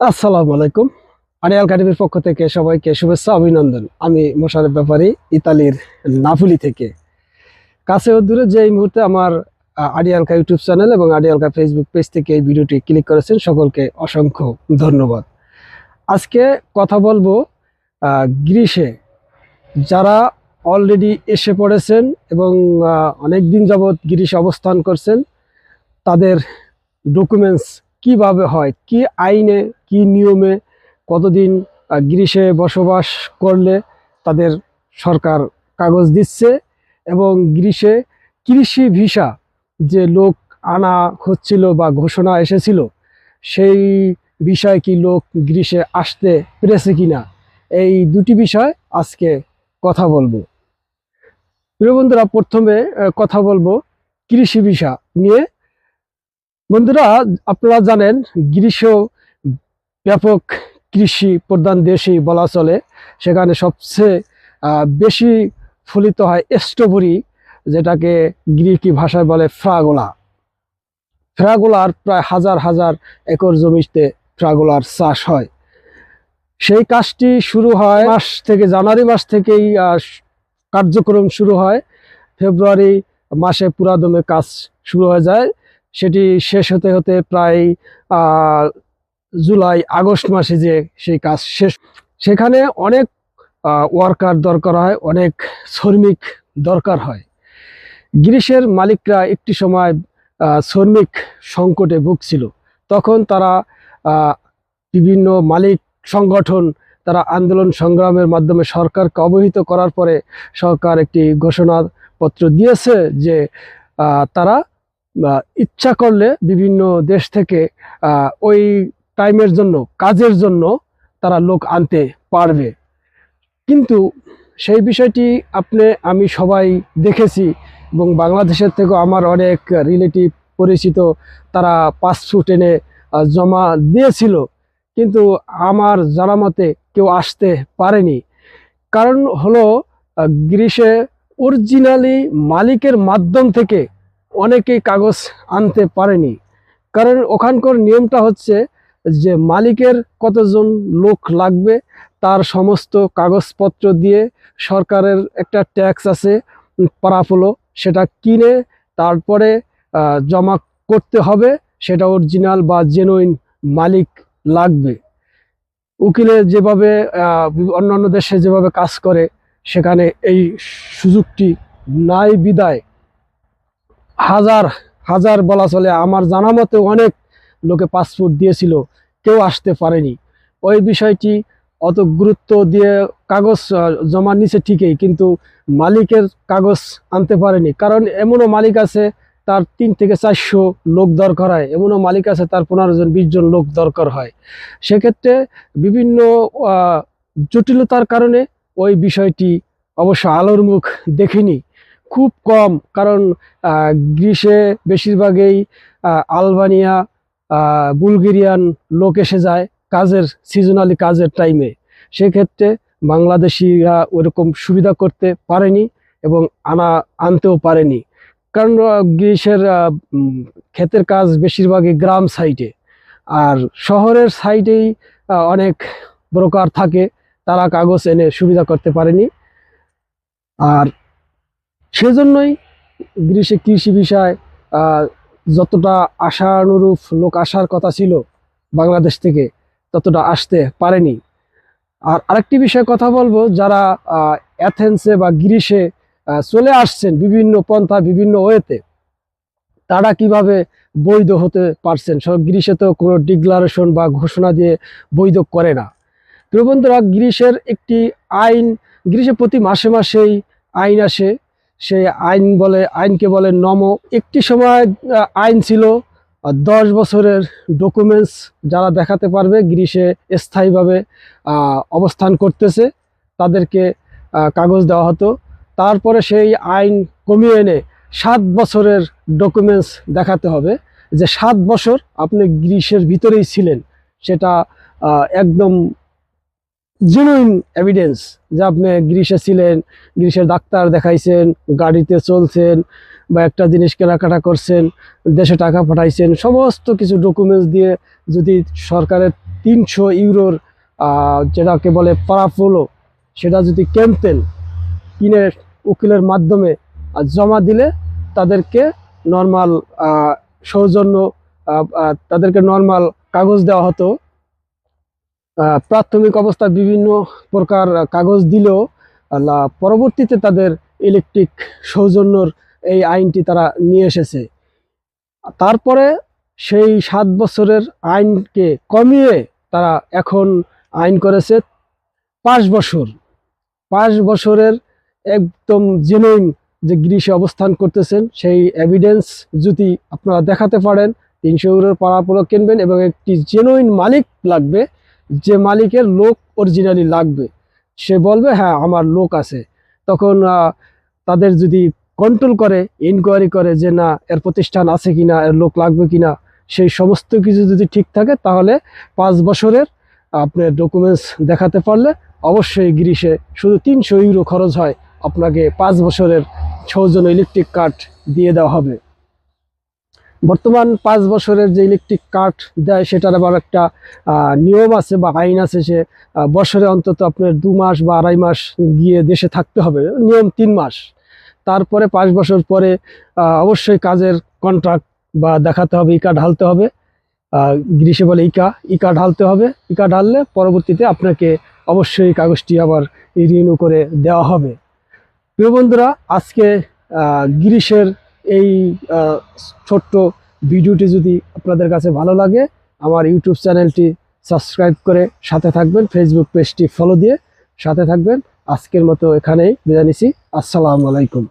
আসসালামু আলাইকুম। আনিয়াল একাডেমির পক্ষ থেকে সবাইকে শুভেচ্ছা অভিনন্দন। আমি মোশারফ ব্যাপারী ইতালির নাপুলি থেকে। কাছে ও দূরে যে এই মুহূর্তে আমার আহ, আডিয়ালকা ইউটিউব চ্যানেল এবং আডিয়ালকা ফেসবুক পেজ থেকে এই ভিডিওটি ক্লিক করেছেন সকলকে অসংখ্য ধন্যবাদ। আজকে কথা বলব গ্রীষে যারা অলরেডি এসে পড়েছেন এবং অনেক দিন যাবৎ গ্রীষে অবস্থান করছেন তাদের ডকুমেন্টস কীভাবে হয়? কি আইনে, কি নিয়মে কতদিন গ্রীষে বসবাস করলে তাদের সরকার কাগজ দিচ্ছে এবং গ্রীষে কৃষি ভিসা যে লোক আনা হচ্ছিল বা ঘোষণা এসেছিল, সেই বিষয়ে কি লোক গ্রীষে আসতে পেরেছে কিনা? এই দুটি বিষয় আজকে কথা বলব। প্রিয় বন্ধুরা, প্রথমে কথা বলব কৃষি ভিসা নিয়ে। বন্ধুরা, আপনারা জানেন গ্রীষ্ম ব্যাপক কৃষি প্রধান দেশই বলা চলে। সেখানে সবচেয়ে বেশি ফলিত হয় স্ট্রবেরি যেটাকে গ্রিকি ভাষায় বলে ফ্রাগোলা। ফ্রাগোলার প্রায় হাজার হাজার একর জমিতে ফ্রাগোলার চাষ হয়। সেই কাজটি শুরু হয় মাস থেকে, জানুয়ারি মাস থেকেই কার্যক্রম শুরু হয়। ফেব্রুয়ারি মাসে পুরাদমে কাজ শুরু হয়ে যায়। সেটি শেষ হতে হতে প্রায় জুলাই, আগস্ট মাসে যে সেই কাজ শেষ। সেখানে অনেক ওয়ার্কার দরকার হয়, অনেক শ্রমিক দরকার হয়। গ্রিসের মালিকরা একটি সময় শ্রমিক সংকটে ভুগছিল। তখন তারা বিভিন্ন মালিক সংগঠন, তারা আন্দোলন সংগ্রামের মাধ্যমে সরকারকে অবহিত করার পরে সরকার একটি ঘোষণাপত্র দিয়েছে যে তারা ইচ্ছা করলে বিভিন্ন দেশ থেকে ওই টাইমের জন্য, কাজের জন্য তারা লোক আনতে পারবে। কিন্তু সেই বিষয়টি আপনি, আমি সবাই দেখেছি এবং বাংলাদেশের থেকেও আমার অনেক রিলেটিভ পরিচিত তারা পাসপোর্ট এনে জমা দিয়েছিল। কিন্তু আমার জানা মতে কেউ আসতে পারেনি। কারণ হলো গ্রিসে অরিজিনালি মালিকের মাধ্যম থেকে অনেকেই কাগজ আনতে পারেনি। কারণ ওখানকার নিয়মটা হচ্ছে যে মালিকের কতজন লোক লাগবে, তার সমস্ত কাগজপত্র দিয়ে সরকারের একটা ট্যাক্স আছে পারাফলো সেটা কিনে তারপরে জমা করতে হবে, সেটা অরিজিনাল বা জেনুইন মালিক লাগবে। উকিলে যেভাবে অন্যান্য দেশে যেভাবে কাজ করে, সেখানে এই সুযোগটি নাই বিদায়। হাজার হাজার বলা চলে। আমার জানা মতে অনেক লোকে পাসপোর্ট দিয়েছিল, কেউ আসতে পারেনি। ওই বিষয়টি অত গুরুত্ব দিয়ে কাগজ জমা নিছে ঠিকই, কিন্তু মালিকের কাগজ আনতে পারেনি। কারণ এমনও মালিক আছে, তার তিন থেকে চারশো লোক দরকার হয়। এমনও মালিক আছে, তার পনেরো জন, বিশ জন লোক দরকার হয়। সেক্ষেত্রে বিভিন্ন জটিলতার কারণে ওই বিষয়টি অবশ্য আলোর মুখ দেখেনি। খুব কম, কারণ গ্রীষে বেশিরভাগই আলবানিয়া বুলগেরিয়ান লোক এসে যায় কাজের সিজনালি কাজের টাইমে সেক্ষেত্রে বাংলাদেশিরা ওরকম সুবিধা করতে পারেনি এবং আনা, আনতেও পারেনি। কারণ গ্রীষের ক্ষেতের কাজ বেশিরভাগই গ্রাম সাইডে আর শহরের সাইডেই অনেক ব্রোকার থাকে, তারা কাগজ এনে সুবিধা করতে পারেনি। আর সেজন্যই গ্রীষ্মে কৃষি বিষয় যতটা আশানুরূপ লোক আসার কথা ছিল বাংলাদেশ থেকে ততটা আসতে পারেনি। আর আরেকটি বিষয়ে কথা বলব যারা অ্যাথেন্সে বা আহ, চলে আসছেন বিভিন্ন পন্থা বিভিন্ন ওয়েতে তারা কীভাবে বৈধ হতে পারছেন? সব গ্রিসে তো কোনো ডিক্লারেশন বা ঘোষণা দিয়ে বৈধ করে না। প্রিয় বন্ধুরা গ্রিসের একটি আইন গ্রিসে প্রতি মাসে মাসেই আইন আসে। সেই আইন বলে, আইনকে বলে নম। একটি সময় আইন ছিল দশ বছরের ডকুমেন্টস যারা দেখাতে পারবে, গ্রীষে স্থায়ীভাবে অবস্থান করতেছে, তাদেরকে কাগজ দেওয়া হতো। তারপরে সেই আইন কমিয়ে এনে সাত বছরের ডকুমেন্টস দেখাতে হবে, যে সাত বছর আপনি গ্রীষের ভিতরেই ছিলেন। সেটা একদম জেনুইন এভিডেন্স যে আপনি গ্রীষে ছিলেন গ্রীষের ডাক্তার দেখাইছেন, গাড়িতে চলছেন বা একটা জিনিস কেনাকাটা করছেন, দেশে টাকা পাঠাইছেন, সমস্ত কিছু ডকুমেন্টস দিয়ে যদি সরকারের তিনশো ইউরোর যেটাকে বলে পারাফোলো সেটা যদি কিনতেন, কিনে উকিলের মাধ্যমে জমা দিলে তাদেরকে নর্মাল সৌজন্য তাদেরকে নর্মাল কাগজ দেওয়া হতো প্রাথমিক অবস্থায় বিভিন্ন প্রকার কাগজ দিলেও পরবর্তীতে তাদের ইলেকট্রিক সৌজন্যর এই আইনটি তারা নিয়ে এসেছে। তারপরে সেই সাত বছরের আইনকে কমিয়ে তারা এখন আইন করেছে পাঁচ বছর। পাঁচ বছরের একদম জেনুইন যে গ্রীষে অবস্থান করতেছেন, সেই এভিডেন্স যদি আপনারা দেখাতে পারেন, তিনশো ইউরোর পাড়াপড়ো কিনবেন এবং একটি জেনুইন মালিক লাগবে যে মালিকের লোক অরিজিনালি লাগবে, সে বলবে হ্যাঁ আমার লোক আছে। তখন তাদের যদি কন্ট্রোল করে ইনকোয়ারি করে যে, না, এর প্রতিষ্ঠান আছে কি না এর লোক লাগবে কি না সেই সমস্ত কিছু যদি ঠিক থাকে, তাহলে পাঁচ বছরের আপনার ডকুমেন্টস দেখাতে পারলে অবশ্যই গ্রিসে শুধু তিনশো ইউরো খরচ হয়, আপনাকে পাঁচ বছরের সৌজন্য ইলেকট্রিক কার্ড দিয়ে দেওয়া হবে। বর্তমান পাঁচ বছরের যে ইলেকট্রিক কার্ড দেয় সেটার আবার একটা নিয়ম আছে বা আইন আছে আহ, বছরে অন্তত আপনার দু মাস বা আড়াই মাস গিয়ে দেশে থাকতে হবে। নিয়ম তিন মাস। তারপরে পাঁচ বছর পরে অবশ্যই কাজের কন্ট্রাক্ট বা দেখাতে হবে ইকা ঢালতে হবে। গ্রীষে বলে ইকা ইকা ঢালতে হবে। ইকা ঢাললে পরবর্তীতে আপনাকে অবশ্যই কাগজটি আবার রিনিউ করে দেওয়া হবে। প্রিয় বন্ধুরা আজকে গ্রীষের এই ছোট্ট ভিডিওটি যদি আপনাদের কাছে ভালো লাগে, আমার ইউটিউব চ্যানেলটি সাবস্ক্রাইব করে সাথে থাকবেন ফেসবুক পেজটি ফলো দিয়ে সাথে থাকবেন। আজকের মতো এখানেই বিদায় নিছি। আসসালামু আলাইকুম।